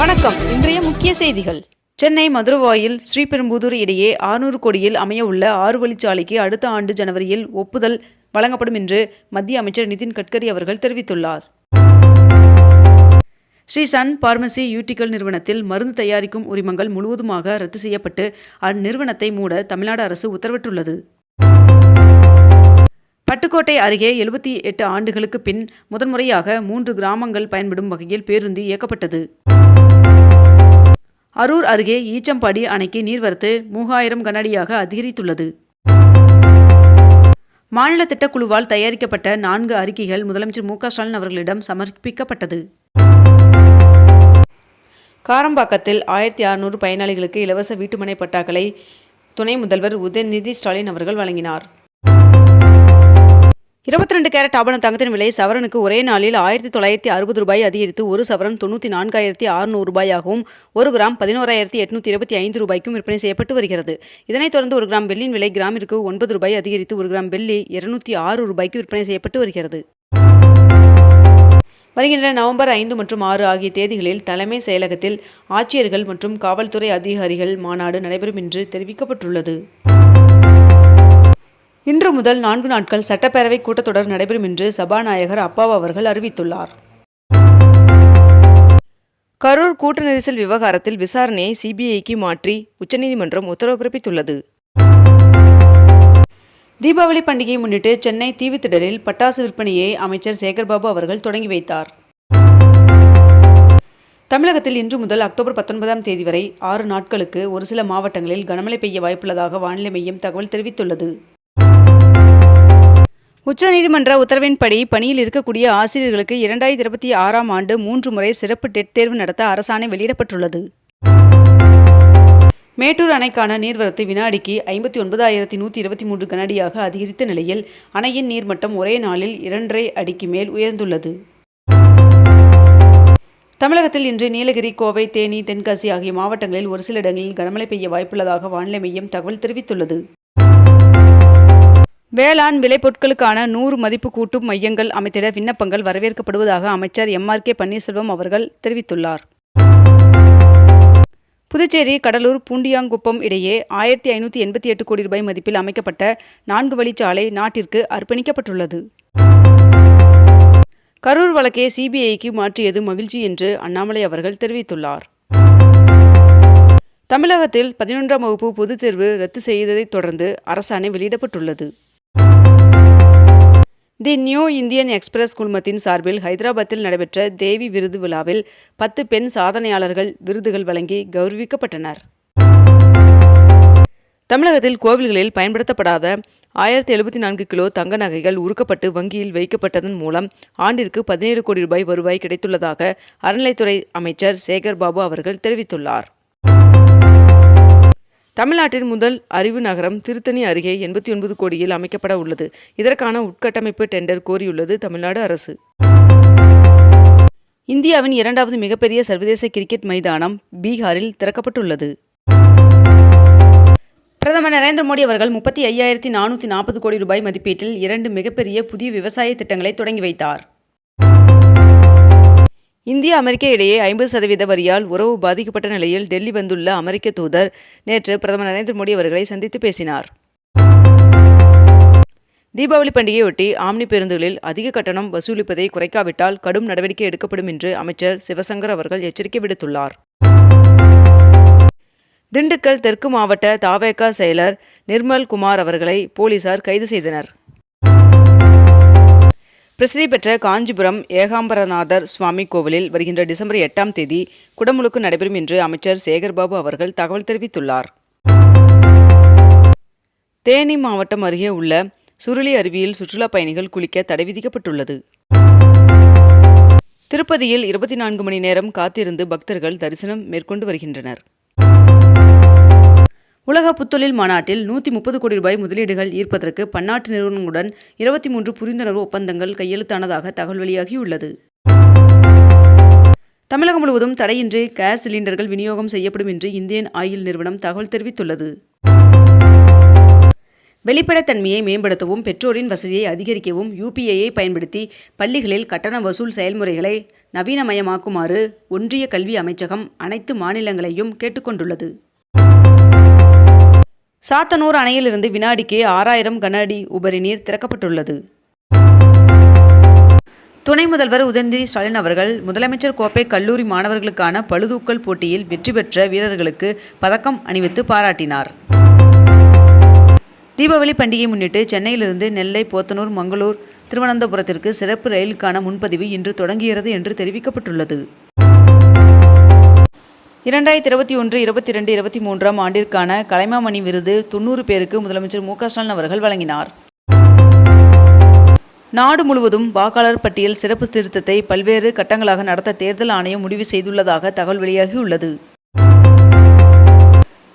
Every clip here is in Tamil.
வணக்கம். இன்றைய முக்கிய செய்திகள். சென்னை மதுரவாயில் ஸ்ரீபெரும்புதூர் இடையே ஆறுநூறு கோடியில் அமைய உள்ள ஆறு வழிச்சாலைக்கு அடுத்த ஆண்டு ஜனவரியில் ஒப்புதல் வழங்கப்படும் என்று மத்திய அமைச்சர் நிதின் கட்கரி அவர்கள் தெரிவித்துள்ளார். ஸ்ரீ சன் பார்மசி யூட்டிக்கல் நிறுவனத்தில் மருந்து தயாரிக்கும் உரிமங்கள் முழுவதுமாக ரத்து செய்யப்பட்டு அந்நிறுவனத்தை மூட தமிழ்நாடு அரசு உத்தரவிட்டுள்ளது. பட்டுக்கோட்டை அருகே எழுபத்தி எட்டு ஆண்டுகளுக்கு பின் முதன்முறையாக மூன்று கிராமங்கள் பயன்படும் வகையில் பேருந்து இயக்கப்பட்டது. அரூர் அருகே ஈச்சம்பாடி அணைக்கு நீர்வரத்து மூவாயிரம் கனஅடியாக அதிகரித்துள்ளது. மாநில திட்டக்குழுவால் தயாரிக்கப்பட்ட நான்கு அறிக்கைகள் முதலமைச்சர் மு ஸ்டாலின் அவர்களிடம் சமர்ப்பிக்கப்பட்டது. காரம்பாக்கத்தில் ஆயிரத்தி அறுநூறு பயனாளிகளுக்கு இலவச வீட்டுமனை பட்டாக்களை துணை முதல்வர் உதயநிதி ஸ்டாலின் அவர்கள் வழங்கினார். இருபத்தி ரெண்டு கேரட் ஆபண தங்கத்தின் விலை சவரனுக்கு ஒரே நாளில் ஆயிரத்தி தொள்ளாயிரத்தி அறுபது ரூபாய் அதிகரித்து ஒரு சவரன் தொண்ணூற்றி நான்காயிரத்தி அறுநூறு ரூபாயாகவும் ஒரு கிராம் பதினோராயிரத்தி எட்நூற்றி இருபத்தி ஐந்து ரூபாய்க்கும் விற்பனை செய்யப்பட்டு வருகிறது. இதனைத் தொடர்ந்து ஒரு கிராம் வெள்ளியின் விலை கிராமிற்கு ஒன்பது ரூபாய் அதிகரித்து ஒரு கிராம் வெள்ளி இருநூற்றி ஆறு ரூபாய்க்கு விற்பனை செய்யப்பட்டு வருகிறது. வருகின்ற நவம்பர் ஐந்து மற்றும் ஆறு ஆகிய தேதிகளில் தலைமை செயலகத்தில் ஆட்சியர்கள் மற்றும் காவல்துறை அதிகாரிகள் மாநாடு நடைபெறும் என்று தெரிவிக்கப்பட்டுள்ளது. இன்று முதல் நான்கு நாட்கள் சட்டப்பேரவை கூட்டத்தொடர் நடைபெறும் என்று சபாநாயகர் அப்பாவு அவர்கள் அறிவித்துள்ளார். கரூர் கூட்ட நெரிசல் விவகாரத்தில் விசாரணையை சிபிஐக்கு மாற்றி உச்சநீதிமன்றம் உத்தரவு பிறப்பித்துள்ளது. தீபாவளி பண்டிகையை முன்னிட்டு சென்னை தீவுத்திடலில் பட்டாசு விற்பனையை அமைச்சர் சேகர்பாபு அவர்கள் தொடங்கி வைத்தார். தமிழகத்தில் இன்று முதல் அக்டோபர் பத்தொன்பதாம் தேதி வரை ஆறு நாட்களுக்கு ஒரு சில மாவட்டங்களில் கனமழை பெய்ய வாய்ப்புள்ளதாக வானிலை மையம் தகவல் தெரிவித்துள்ளது. உச்சநீதிமன்ற உத்தரவின்படி பணியில் இருக்கக்கூடிய ஆசிரியர்களுக்கு இரண்டாயிரத்தி இருபத்தி ஆறாம் ஆண்டு மூன்று முறை சிறப்பு டெட் தேர்வு நடத்த அரசாணை வெளியிடப்பட்டுள்ளது. மேட்டூர் அணைக்கான நீர்வரத்து வினாடிக்கு ஐம்பத்தி ஒன்பதாயிரத்தி நூற்றி இருபத்தி மூன்று கனடியாக அதிகரித்த நிலையில் அணையின் நீர்மட்டம் ஒரே நாளில் இரண்டரை அடிக்கு மேல் உயர்ந்துள்ளது. தமிழகத்தில் இன்று நீலகிரி கோவை தேனி தென்காசி ஆகிய மாவட்டங்களில் ஒரு சில இடங்களில் கனமழை பெய்ய வாய்ப்புள்ளதாக வானிலை மையம் தகவல் தெரிவித்துள்ளது. வேளாண் விளைபொருட்களுக்கான நூறு மதிப்பு கூட்டும் மையங்கள் அமைத்திட விண்ணப்பங்கள் வரவேற்கப்படுவதாக அமைச்சர் எம். ஆர். கே. பன்னீர்செல்வம் அவர்கள் தெரிவித்துள்ளார். புதுச்சேரி கடலூர் பூண்டியாங்குப்பம் இடையே ஆயிரத்தி ஐநூற்றி எண்பத்தி எட்டு கோடி ரூபாய் மதிப்பில் அமைக்கப்பட்ட நான்கு வழிச்சாலை நாட்டிற்கு அர்ப்பணிக்கப்பட்டுள்ளது. கரூர் வழக்கை சிபிஐக்கு மாற்றியது மகிழ்ச்சி என்று அண்ணாமலை அவர்கள் தெரிவித்துள்ளார். தமிழகத்தில் பதினொன்றாம் வகுப்பு பொதுத் தேர்வு ரத்து செய்ததைத் தொடர்ந்து அரசாணை வெளியிடப்பட்டுள்ளது. தி நியூ இந்தியன் எக்ஸ்பிரஸ் குழுமத்தின் சார்பில் ஹைதராபாத்தில் நடைபெற்ற தேவி விருது விழாவில் பத்து பெண் சாதனையாளர்கள் விருதுகள் வழங்கி கௌரவிக்கப்பட்டனர். தமிழகத்தில் கோவில்களில் பயன்படுத்தப்படாத ஆயிரத்தி எழுபத்தி நான்கு கிலோ தங்க நகைகள் உருக்கப்பட்டு வங்கியில் வைக்கப்பட்டதன் மூலம் ஆண்டிற்கு பதினேழு கோடி ரூபாய் வருவாய் கிடைத்துள்ளதாக அறநிலைத்துறை அமைச்சர் சேகர் பாபு அவர்கள் தெரிவித்துள்ளார். தமிழ்நாட்டின் முதல் அறிவு நகரம் திருத்தணி அருகே எண்பத்தி ஒன்பது கோடியில் அமைக்கப்பட உள்ளது. இதற்கான உட்கட்டமைப்பு டெண்டர் கோரியுள்ளது தமிழ்நாடு அரசு. இந்தியாவின் இரண்டாவது மிகப்பெரிய சர்வதேச கிரிக்கெட் மைதானம் பீகாரில் திறக்கப்பட்டுள்ளது. பிரதமர் நரேந்திர மோடி அவர்கள் முப்பத்தி ஐயாயிரத்தி நானூற்றி நாற்பது கோடி ரூபாய் மதிப்பீட்டில் இரண்டு மிகப்பெரிய புதிய விவசாய திட்டங்களை தொடங்கி வைத்தார். இந்தியா அமெரிக்க இடையே ஐம்பது சதவீத வரியால் உறவு பாதிக்கப்பட்ட நிலையில் டெல்லி வந்துள்ள அமெரிக்க தூதர் நேற்று பிரதமர் நரேந்திர மோடி அவர்களை சந்தித்து பேசினார். தீபாவளி பண்டிகையொட்டி ஆம்னி பேருந்துகளில் அதிக கட்டணம் வசூலிப்பதை குறைக்காவிட்டால் கடும் நடவடிக்கை எடுக்கப்படும் என்று அமைச்சர் சிவசங்கர் அவர்கள் எச்சரிக்கை விடுத்துள்ளார். திண்டுக்கல் தெற்கு மாவட்ட தாவேகா செயலர் நிர்மல் குமார் அவர்களை போலீசார் கைது செய்தனர். பிரசித்தி பெற்ற காஞ்சிபுரம் ஏகாம்பரநாதர் சுவாமி கோவிலில் வருகின்ற டிசம்பர் எட்டாம் தேதி குடமுழுக்கு நடைபெறும் என்று அமைச்சர் சேகர்பாபு அவர்கள் தகவல் தெரிவித்துள்ளார். தேனி மாவட்டம் அருகே உள்ள சுருளி அருவியில் சுற்றுலா பயணிகள் குளிக்க தடை விதிக்கப்பட்டுள்ளது. திருப்பதியில் இருபத்தி நான்கு மணி நேரம் காத்திருந்து பக்தர்கள் தரிசனம் மேற்கொண்டு வருகின்றனர். உலக புத்தொழில் மாநாட்டில் நூற்றி முப்பது கோடி ரூபாய் முதலீடுகள் ஈர்ப்பதற்கு பன்னாட்டு நிறுவனங்களுடன் இருபத்தி மூன்று புரிந்துணர்வு ஒப்பந்தங்கள் கையெழுத்தானதாக தகவல் வெளியாகியுள்ளது. தமிழகம் முழுவதும் தடையின்றி கேஸ் சிலிண்டர்கள் விநியோகம் செய்யப்படும் என்று இந்தியன் ஆயில் நிறுவனம் தகவல் தெரிவித்துள்ளது. வெளிப்படைத்தன்மையை மேம்படுத்தவும் பெற்றோரின் வசதியை அதிகரிக்கவும் யூபிஐயை பயன்படுத்தி பள்ளிகளில் கட்டண வசூல் செயல்முறைகளை நவீனமயமாக்குமாறு ஒன்றிய கல்வி அமைச்சகம் அனைத்து மாநிலங்களையும் கேட்டுக்கொண்டுள்ளது. சாத்தனூர் அணையிலிருந்து வினாடிக்கு ஆறாயிரம் கன அடி உபரி நீர் திறக்கப்பட்டுள்ளது. துணை முதல்வர் உதயநிதி ஸ்டாலின் அவர்கள் முதலமைச்சர் கோப்பை கல்லூரி மாணவர்களுக்கான பழுதூக்கல் போட்டியில் வெற்றி பெற்ற வீரர்களுக்கு பதக்கம் அணிவித்து பாராட்டினார். தீபாவளி பண்டிகையை முன்னிட்டு சென்னையிலிருந்து நெல்லை போத்தனூர் மங்களூர் திருவனந்தபுரத்திற்கு சிறப்பு ரயிலுக்கான முன்பதிவு இன்று தொடங்குகிறது என்று தெரிவிக்கப்பட்டுள்ளது. இரண்டாயிரத்தி இருபத்தி ஒன்று இருபத்தி ரெண்டு இருபத்தி மூன்றாம் ஆண்டிற்கான கலைமாமணி விருது தொண்ணூறு பேருக்கு முதலமைச்சர் மு ஸ்டாலின் அவர்கள் வழங்கினார். நாடு முழுவதும் வாக்காளர் பட்டியல் சிறப்பு திருத்தத்தை பல்வேறு கட்டங்களாக நடத்த தேர்தல் ஆணையம் முடிவு செய்துள்ளதாக தகவல் வெளியாகியுள்ளது.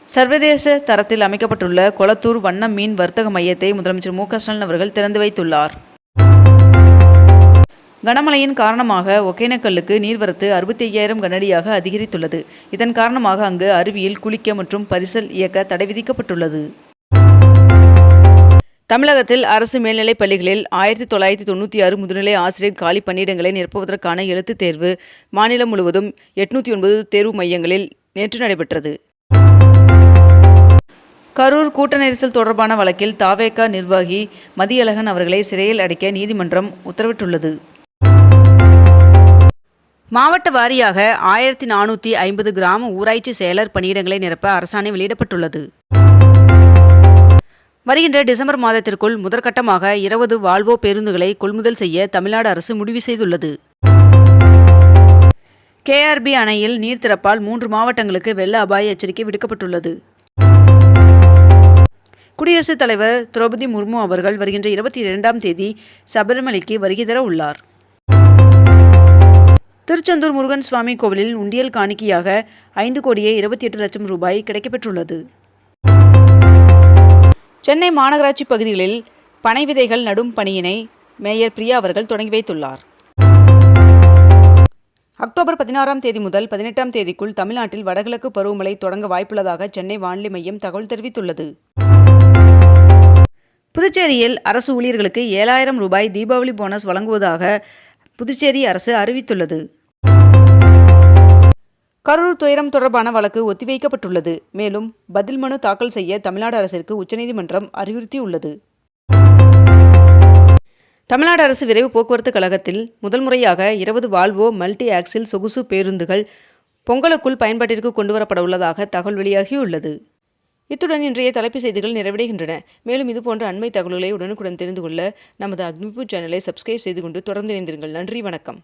சர்வதேச தரத்தில் அமைக்கப்பட்டுள்ள கொளத்தூர் வண்ண மீன் வர்த்தக மையத்தை முதலமைச்சர் மு ஸ்டாலின் அவர்கள் திறந்து வைத்துள்ளார். கனமழையின் காரணமாக ஒகேனக்கல்லுக்கு நீர்வரத்து அறுபத்தி ஐயாயிரம் கனடியாக அதிகரித்துள்ளது. இதன் காரணமாக அங்கு அருவியில் குளிக்க மற்றும் பரிசல் இயக்க தடை விதிக்கப்பட்டுள்ளது. தமிழகத்தில் அரசு மேல்நிலைப் பள்ளிகளில் ஆயிரத்தி தொள்ளாயிரத்தி தொண்ணூற்றி ஆறு முதுநிலை ஆசிரியர் காலி பணியிடங்களை நிரப்புவதற்கான எழுத்துத் தேர்வு மாநிலம் முழுவதும் எட்நூற்றி ஒன்பது தேர்வு மையங்களில் நேற்று நடைபெற்றது. கரூர் கூட்ட நெரிசல் தொடர்பான வழக்கில் தாவேகா நிர்வாகி மதியழகன் அவர்களை சிறையில் அடைக்க நீதிமன்றம் உத்தரவிட்டுள்ளது. மாவட்ட வாரியாக ஆயிரத்தி நானூற்றி ஐம்பது கிராம ஊராட்சி செயலர் பணியிடங்களை நிரப்ப அரசாணை வெளியிடப்பட்டுள்ளது. வருகின்ற டிசம்பர் மாதத்திற்குள் முதற்கட்டமாக இருபது வால்வோ பேருந்துகளை கொள்முதல் செய்ய தமிழ்நாடு அரசு முடிவு செய்துள்ளது. கேஆர்பி அணையில் நீர் திறப்பால் மூன்று மாவட்டங்களுக்கு வெள்ள அபாய எச்சரிக்கை விடுக்கப்பட்டுள்ளது. குடியரசுத் தலைவர் திரௌபதி முர்மு அவர்கள் வருகின்ற இருபத்தி இரண்டாம் தேதி சபரிமலைக்கு வருகை தர உள்ளார். திருச்செந்தூர் முருகன் சுவாமி கோவிலில் உண்டியல் காணிக்கையாக ஐந்து கோடியே இருபத்தி எட்டு லட்சம் ரூபாய் கிடைக்கப்பெற்றுள்ளது. சென்னை மாநகராட்சி பகுதிகளில் பனை விதைகள் நடும் பணியினை மேயர் பிரியா அவர்கள் தொடங்கி வைத்துள்ளார். அக்டோபர் பதினாறாம் தேதி முதல் பதினெட்டாம் தேதிக்குள் தமிழ்நாட்டில் வடகிழக்கு பருவமழை தொடங்க வாய்ப்புள்ளதாக சென்னை வானிலை மையம் தகவல் தெரிவித்துள்ளது. புதுச்சேரியில் அரசு ஊழியர்களுக்கு ஏழாயிரம் ரூபாய் தீபாவளி போனஸ் வழங்குவதாக புதுச்சேரி அரசு அறிவித்துள்ளது. கரூர் துயரம் தொடர்பான வழக்கு ஒத்திவைக்கப்பட்டுள்ளது. மேலும் பதில் மனு தாக்கல் செய்ய தமிழ்நாடு அரசிற்கு உச்சநீதிமன்றம் அறிவுறுத்தியுள்ளது. தமிழ்நாடு அரசு விரைவு போக்குவரத்து கழகத்தில் முதல் முறையாக இருபது வால்வோ மல்டி ஆக்சில் சொகுசு பேருந்துகள் பொங்கலுக்குள் பயன்பாட்டிற்கு கொண்டுவரப்பட உள்ளதாக தகவல் வெளியாகியுள்ளது. இத்துடன் இன்றைய தலைப்பு செய்திகள் நிறைவடைகின்றன. மேலும் இதுபோன்ற அண்மை தகவல்களை உடனுக்குடன் தெரிந்து கொள்ள நமது அக்னிபு சேனலை சப்ஸ்கிரைப் செய்து கொண்டு தொடர்ந்து இணைந்திருங்கள். நன்றி வணக்கம்.